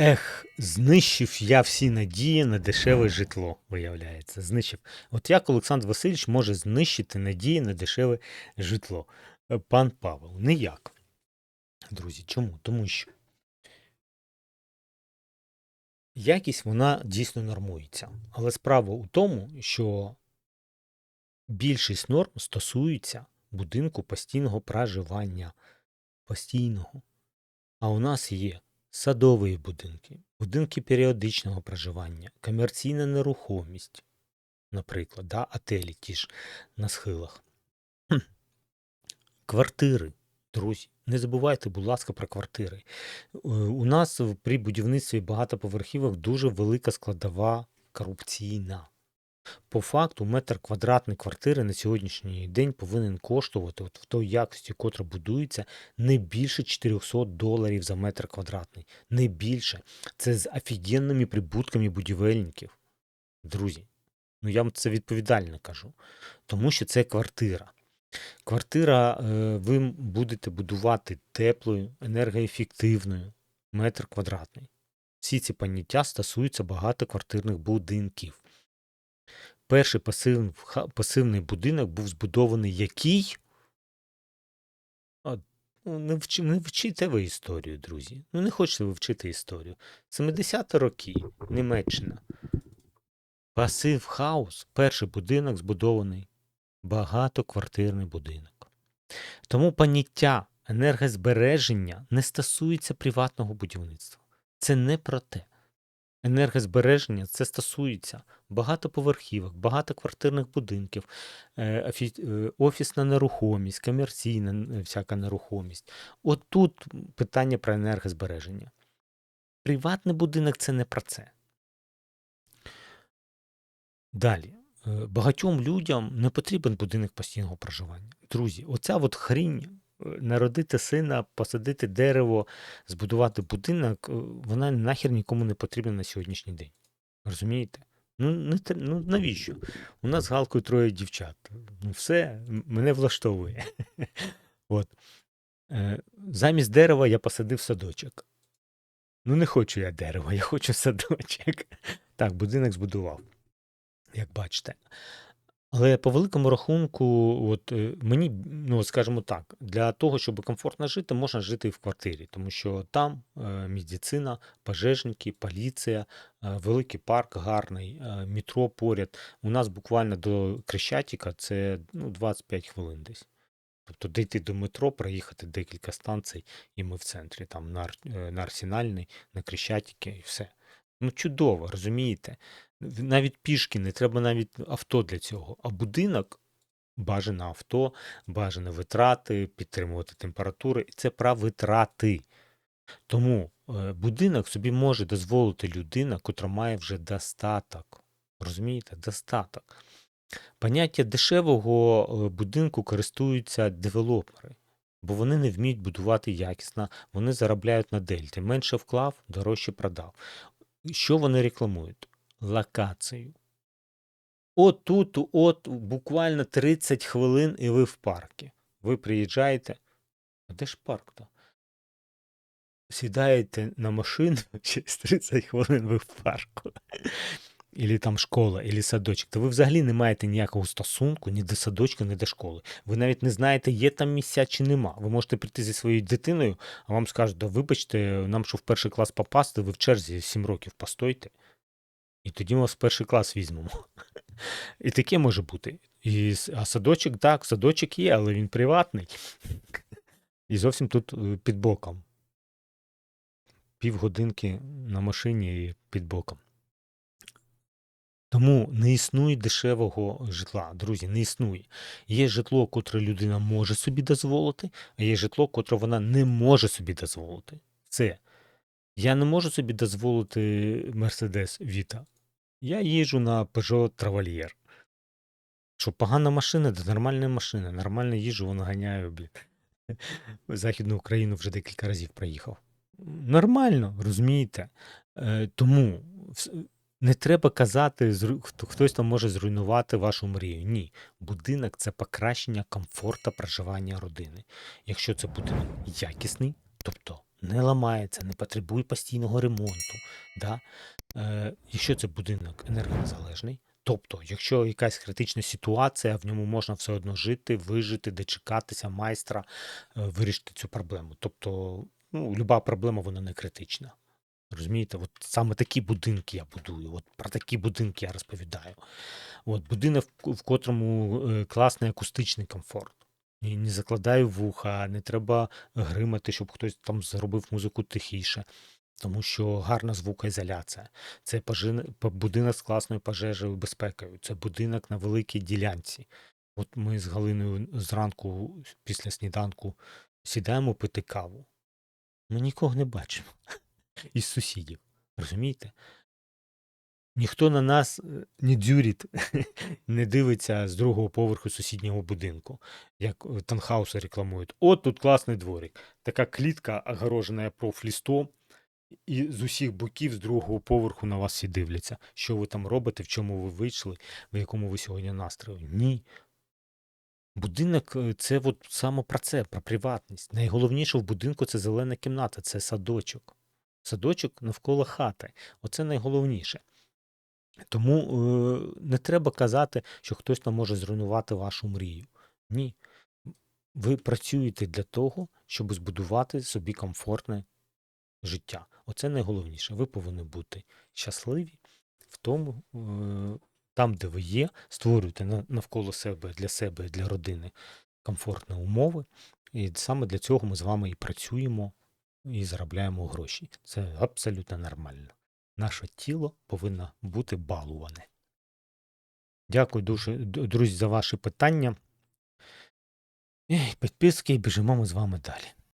Ех, знищив я всі надії на дешеве житло, виявляється. Знищив. От як Олександр Васильович може знищити надії на дешеве житло? Е, Пан Павел, ніяк. Друзі, чому? Тому що якість вона дійсно нормується. Але справа у тому, що більшість норм стосується будинку постійного проживання. Постійного. А у нас є садові будинки, будинки періодичного проживання, комерційна нерухомість, наприклад, да, отелі ті ж на схилах. Квартири, друзі. Не забувайте, будь ласка, про квартири. Е, У нас при будівництві багатоповерхівок дуже велика складова корупційна. По факту, метр квадратний квартири на сьогоднішній день повинен коштувати, от в той якості, котра будується, не більше 400 доларів за метр квадратний. Не більше. Це з офігенними прибутками будівельників. Друзі, ну я вам це відповідально кажу. Тому що це квартира. Квартира е, ви будете будувати теплою, енергоефективною, метр квадратний. Всі ці поняття стосуються багатоквартирних будинків. Перший пасив, пасивний будинок був збудований який? А, ну, не, вчи, не вчите ви історію, друзі. Ну не хочете ви вчити історію. 70-ті роки, Німеччина. Пасив хаус, перший будинок збудований багатоквартирний будинок. Тому поняття енергозбереження не стосується приватного будівництва. Це не про те. Енергозбереження це стосується багатоповерхівок, багатоквартирних будинків, е, е, офісна нерухомість, комерційна н- всяка нерухомість. От тут питання про енергозбереження. Приватний будинок це не про це. Далі. Е, Багатьом людям не потрібен будинок постійного проживання. Друзі, оця от хрінь е, народити сина, посадити дерево, збудувати будинок, е, вона нахер нікому не потрібна на сьогоднішній день. Розумієте? Ну, не, ну навіщо? У нас з Галкою троє дівчат. Ну, все, мене влаштовує. От. Е, Замість дерева я посадив садочок. Ну, не хочу я дерева, я хочу садочок. Так, будинок збудував, як бачите. Але по великому рахунку, от е, мені, ну скажімо так, для того, щоб комфортно жити, можна жити і в квартирі, тому що там е, медицина, пожежники, поліція, е, великий парк гарний, е, метро поряд. У нас буквально до Крещатика це ну, 25 хвилин десь. Тобто дійти до метро, проїхати декілька станцій, і ми в центрі, там на, Ар- е, на Арсенальний, на Крещатики і все. Ну, чудово, розумієте? Навіть пішки, не треба навіть авто для цього. А будинок бажане авто, бажане витрати, підтримувати температури. І це про витрати. Тому е, будинок собі може дозволити людина, котра має вже достаток. Розумієте? Достаток. Поняття дешевого е, будинку користуються девелопери, бо вони не вміють будувати якісно, вони заробляють на дельті. Менше вклав, дорожче продав. Що вони рекламують? Локацію. От тут, от буквально 30 хвилин, і ви в парку. Ви приїжджаєте. А де ж парк-то? Сідаєте на машину, через 30 хвилин ви в парку. Ілі там школа, ілі садочок. То ви взагалі не маєте ніякого стосунку ні до садочка, ні до школи. Ви навіть не знаєте, є там місця чи нема. Ви можете прийти зі своєю дитиною, а вам скажуть, да вибачте, нам що в перший клас попасти, ви в черзі 7 років постойте. І тоді ми вас в перший клас візьмемо. І таке може бути. І, а садочок, так, садочок є, але він приватний. І зовсім тут е, під боком. Півгодинки на машині під боком. Тому не існує дешевого житла, друзі, не існує. Є житло, котре людина може собі дозволити, а є житло, котре вона не може собі дозволити. Це. Я не можу собі дозволити Mercedes Vita. Я їжджу на Peugeot Travalier. Що погана машина, це нормальна машина. Нормально їжджу, вона ганяє, блін. Західну Україну вже декілька разів проїхав. Нормально, розумієте? Е, тому не треба казати, зру- хто- хтось там може зруйнувати вашу мрію. Ні. Будинок це покращення комфорту проживання родини. Якщо це будинок якісний, тобто не ламається, не потребує постійного ремонту. Да? Е, якщо це будинок енергонезалежний, тобто, якщо якась критична ситуація, в ньому можна все одно жити, вижити, дочекатися майстра, е, вирішити цю проблему. Тобто, ну, люба проблема вона не критична. Розумієте, от саме такі будинки я будую, от про такі будинки я розповідаю. От будинок, в котрому е, класний акустичний комфорт. І не закладаю вуха, не треба гримати, щоб хтось там зробив музику тихіше, тому що гарна звукоізоляція. Це будинок з класною пожежею безпекою, це будинок на великій ділянці. От ми з Галиною зранку після сніданку сідаємо пити каву. Ми нікого не бачимо із сусідів. Розумієте? Ніхто на нас е, не дзюрить, не дивиться з другого поверху сусіднього будинку, як е, танхауси рекламують. От тут класний дворик. Така клітка, огорожена профлістом, і з усіх боків з другого поверху на вас всі дивляться. Що ви там робите, в чому ви вийшли, в якому ви сьогодні настрої. Ні. Будинок е, це от саме про це, про приватність. Найголовніше в будинку це зелена кімната, це садочок. Садочок навколо хати. Оце найголовніше. Тому е, не треба казати, що хтось там може зруйнувати вашу мрію. Ні. Ви працюєте для того, щоб збудувати собі комфортне життя. Оце найголовніше. Ви повинні бути щасливі в тому, е, там, де ви є, створюйте навколо себе, для себе, для родини комфортні умови. І саме для цього ми з вами і працюємо, і заробляємо гроші. Це абсолютно нормально. Наше тіло повинно бути балуване. Дякую дуже, друзі, за ваші питання. І Підписки і біжимо ми з вами далі.